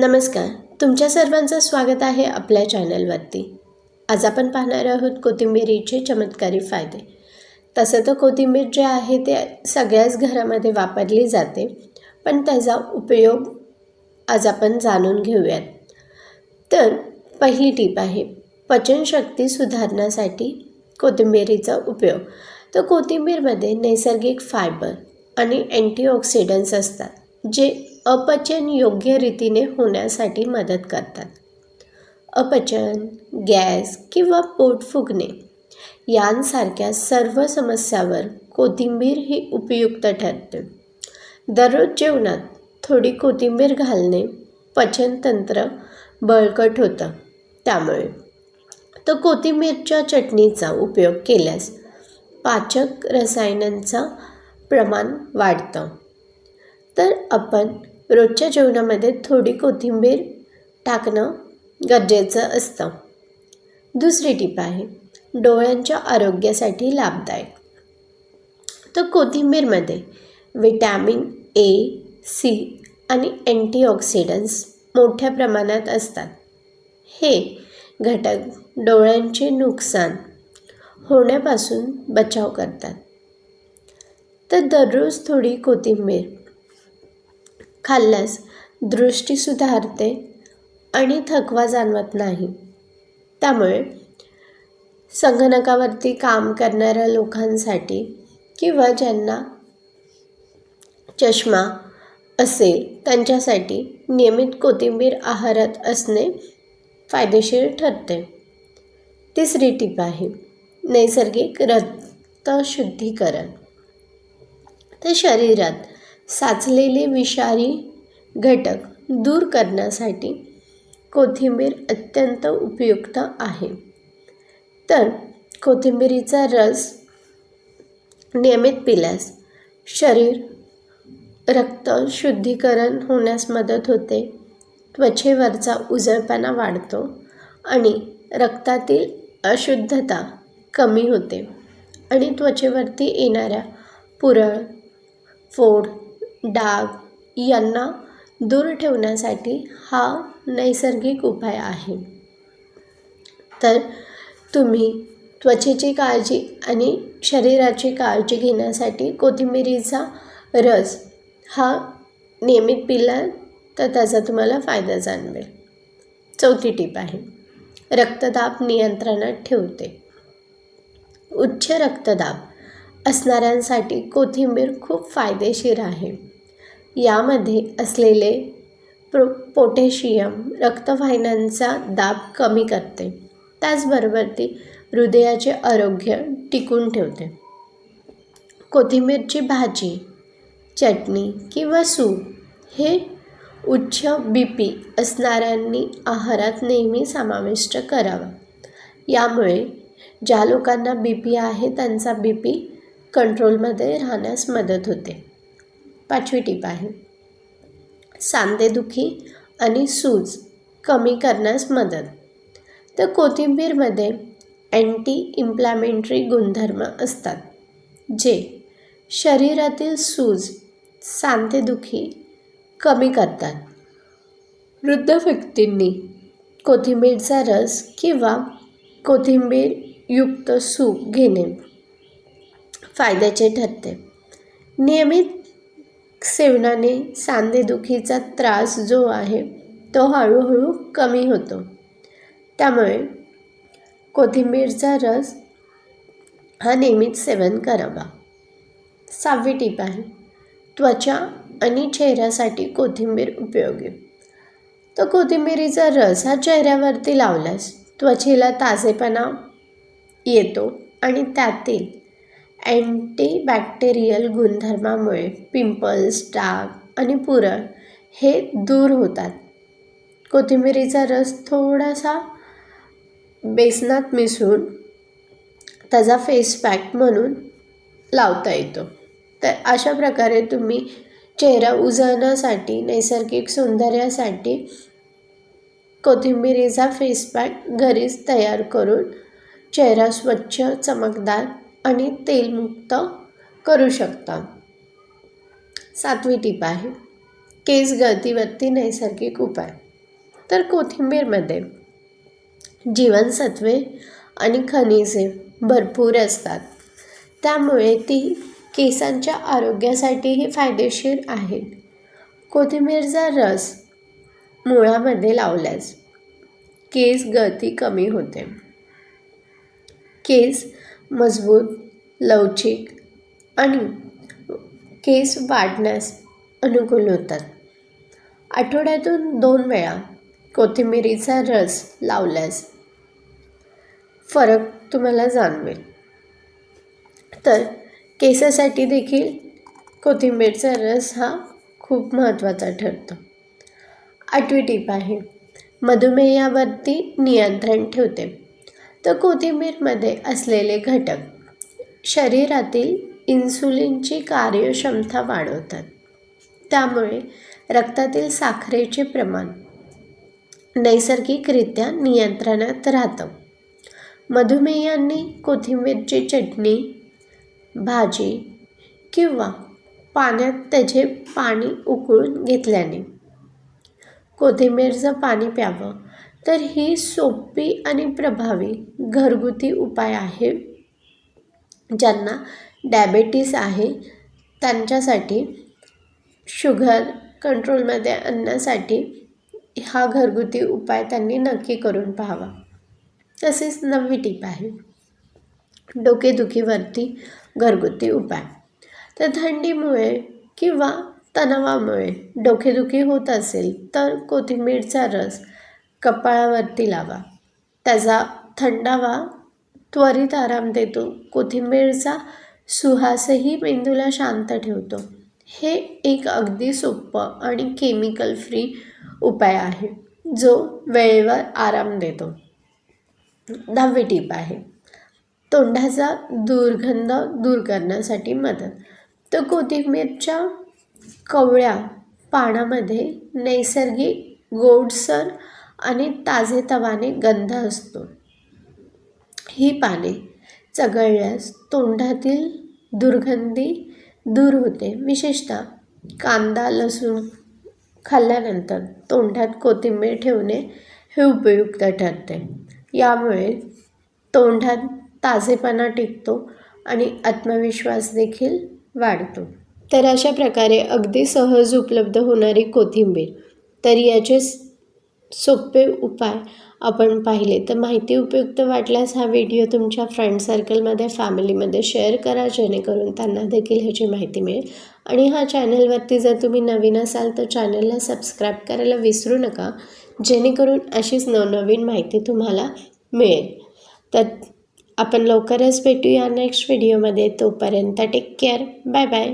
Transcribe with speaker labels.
Speaker 1: नमस्कार तुमच्या सर्वांचं स्वागत आहे आपल्या चॅनलवरती. आज आपण पाहणार आहोत कोथिंबिरीचे चमत्कारी फायदे. तसं तर कोथिंबीर जे आहे ते सगळ्याच घरामध्ये वापरली जाते पण त्याचा उपयोग आज आपण जाणून घेऊयात. तर पहिली टीप आहे पचनशक्ती सुधारण्यासाठी कोथिंबिरीचा उपयोग. तर कोथिंबीरमध्ये नैसर्गिक फायबर आणि अँटीऑक्सिडंट्स असतात जे अपचन योग्य रीतीने होण्यासाठी मदत करतात. अपचन गॅस किंवा पोट फुगणे यांसारख्या सर्व समस्यावर कोथिंबीर ही उपयुक्त ठरते. दररोज जेवणात थोडी कोथिंबीर घालणे पचनतंत्र बळकट होतं. त्यामुळे तर कोथिंबीरच्या चटणीचा उपयोग केल्यास पाचक रसायनांचं प्रमाण वाढतं. तर आपण रोजच्या जेवणामध्ये थोडी कोथिंबीर टाकणं गरजेचं असतं. दुसरी टीप आहे डोळ्यांच्या आरोग्यासाठी लाभदायक. तर कोथिंबीरमध्ये विटॅमिन ए सी आणि अँटीऑक्सिडंट्स मोठ्या प्रमाणात असतात. हे घटक डोळ्यांचे नुकसान होण्यापासून बचाव करतात. तर दररोज थोडी कोथिंबीर खाल्ल्यास दृष्टी सुधारते आणि थकवा जाणवत नाही. त्यामुळे संगणकावरती काम करणाऱ्या लोकांसाठी किंवा ज्यांना चष्मा असेल त्यांच्यासाठी नियमित कोथिंबीर आहारात असणे फायदेशीर ठरते. तिसरी टीप आहे नैसर्गिक रक्तशुद्धीकरण. तर शरीरात साचलेले विषारी घटक दूर करण्यासाठी कोथिंबीर अत्यंत उपयुक्त आहे. तर कोथिंबिरीचा रस नियमित पिल्यास शरीर रक्त शुद्धीकरण होण्यास मदत होते. त्वचेवरचा उजळपणा वाढतो आणि रक्तातील अशुद्धता कमी होते आणि त्वचेवरती येणाऱ्या पुरळ फोड डाग यांना दूर ठेवण्यासाठी हा नैसर्गिक उपाय आहे. तर तुम्ही त्वचेची काळजी आणि शरीराची काळजी घेण्यासाठी कोथिंबिरीचा रस हा नियमित पिला तर त्याचा तुम्हाला फायदा जाणवेल. चौथी टीप आहे रक्तदाब नियंत्रणात ठेवते. उच्च रक्तदाब असणाऱ्यांसाठी कोथिंबीर खूप फायदेशीर आहे. यामध्ये असलेले प्रो पोटॅशियम रक्तवाहिन्यांचा दाब कमी करते. त्याचबरोबर ती हृदयाचे आरोग्य टिकून ठेवते. कोथिंबीरची भाजी चटणी किंवा सूप हे उच्च बी पी असणाऱ्यांनी आहारात नेहमी समाविष्ट करावा. यामुळे ज्या लोकांना बी पी आहे त्यांचा बी पी कंट्रोलमध्ये राहण्यास मदत होते. पाचवी टीप आहे. सांधेदुखी आणि सूज कमी करण्यास मदत. तर कोथिंबीरमध्ये अँटी इम्प्लॅमेंटरी गुणधर्म असतात जे शरीरातील सूज सांधेदुखी कमी करतात. वृद्ध व्यक्तींनी कोथिंबीरचा रस किंवा कोथिंबीरयुक्त सूप घेणे फायद्याचे ठरते. नियमित सेवनाने सांधेदुखीचा त्रास जो आहे तो हळूहळू कमी होतो. त्यामुळे कोथिंबीरचा रस हा नियमित सेवन करावा. सहावी टीप आहे त्वचा आणि चेहऱ्यासाठी कोथिंबीर उपयोगी. तर कोथिंबीरीचा रस हा चेहऱ्यावरती लावल्यास त्वचेला ताजेपणा येतो आणि त्यातील अँटीबॅक्टेरियल गुणधर्मामुळे पिंपल्स डाग आणि पुरळ हे दूर होतात. कोथिंबिरीचा रस थोडासा बेसनात मिसळून त्याचा फेस पॅक म्हणून लावता येतो. तर अशा प्रकारे तुम्ही चेहरा उजळण्यासाठी नैसर्गिक सौंदर्यासाठी कोथिंबिरीचा फेस पॅक घरीच तयार करून चेहरा स्वच्छ चमकदार आणि तेलमुक्त करू शकता. सातवी टीप आहे केस गळतीवरती नैसर्गिक उपाय. तर कोथिंबीरमध्ये जीवनसत्वे आणि खनिजे भरपूर असतात. त्यामुळे ती केसांच्या आरोग्यासाठीही फायदेशीर आहेत. कोथिंबीरचा रस मुळामध्ये लावल्यास केस गळती कमी होते. केस मजबूत लवचिक आणि केस वाढण्यास अनुकूल होतात. आठवड्यातून दोन वेळा कोथिंबिरीचा रस लावल्यास फरक तुम्हाला जाणवेल. तर केसासाठी देखील कोथिंबीरचा रस हा खूप महत्त्वाचा ठरतो. आठवी टीप आहे मधुमेहावरती नियंत्रण ठेवते. तर कोथिंबीरमध्ये असलेले घटक शरीरातील इन्सुलिनची कार्यक्षमता वाढवतात. त्यामुळे रक्तातील साखरेचे प्रमाण नैसर्गिकरित्या नियंत्रणात राहतं. मधुमेहांनी कोथिंबीरची चटणी भाजी किंवा पाण्यात त्याचे पाणी उकळून घेतल्याने कोथिंबीरचं पाणी प्यावं तर ही सोपी आणि प्रभावी घरगुती उपाय आहे ज्यांना डायबेटीस आहे त्यांच्यासाठी शुगर कंट्रोलमध्ये आणण्यासाठी हा घरगुती उपाय त्यांनी नक्की करून पाहावा. तसेच नववी टीप आहे. डोकेदुखीवरती घरगुती उपाय. तर थंडीमुळे किंवा तणावामुळे डोकेदुखी होत असेल तर कोथिंबीरचा रस कपाळावरती लावा. त्याचा थंडावा त्वरित आराम देतो. कोथिंबीरचा सुहासही मेंदूला शांत ठेवतो. हे एक अगदी सोपं आणि केमिकल फ्री उपाय आहे जो वेळेवर आराम देतो. दहावी टीप आहे. तोंडाचा दुर्गंध दूर करण्यासाठी मदत. तर कोथिंबीरच्या कवळ्या पानामध्ये नैसर्गिक गोडसर आणि ताजेतवाने गंध असतो. ही पाने चघळल्यास तोंडातील दुर्गंधी दूर होते. विशेषतः कांदा लसूण खाल्ल्यानंतर तोंडात कोथिंबीर ठेवणे हे उपयुक्त ठरते. यामुळे तोंडात ताजेपणा टिकतो आणि आत्मविश्वास देखील वाढतो. तर अशा प्रकारे अगदी सहज उपलब्ध होणारी कोथिंबीर तर याचे सोपे उपाय आपण पाहिले. तर माहिती उपयुक्त वाटल्यास हा व्हिडिओ तुमच्या फ्रेंड सर्कलमध्ये फॅमिलीमध्ये शेअर करा जेणेकरून त्यांना देखील ह्याची माहिती मिळेल. आणि हा चॅनलवरती जर तुम्ही नवीन असाल तर चॅनलला सबस्क्राईब करायला विसरू नका. जेणेकरून अशीच नवनवीन माहिती तुम्हाला मिळेल. तर आपण लवकरच भेटूया नेक्स्ट व्हिडिओमध्ये तोपर्यंत टेक केअर बाय बाय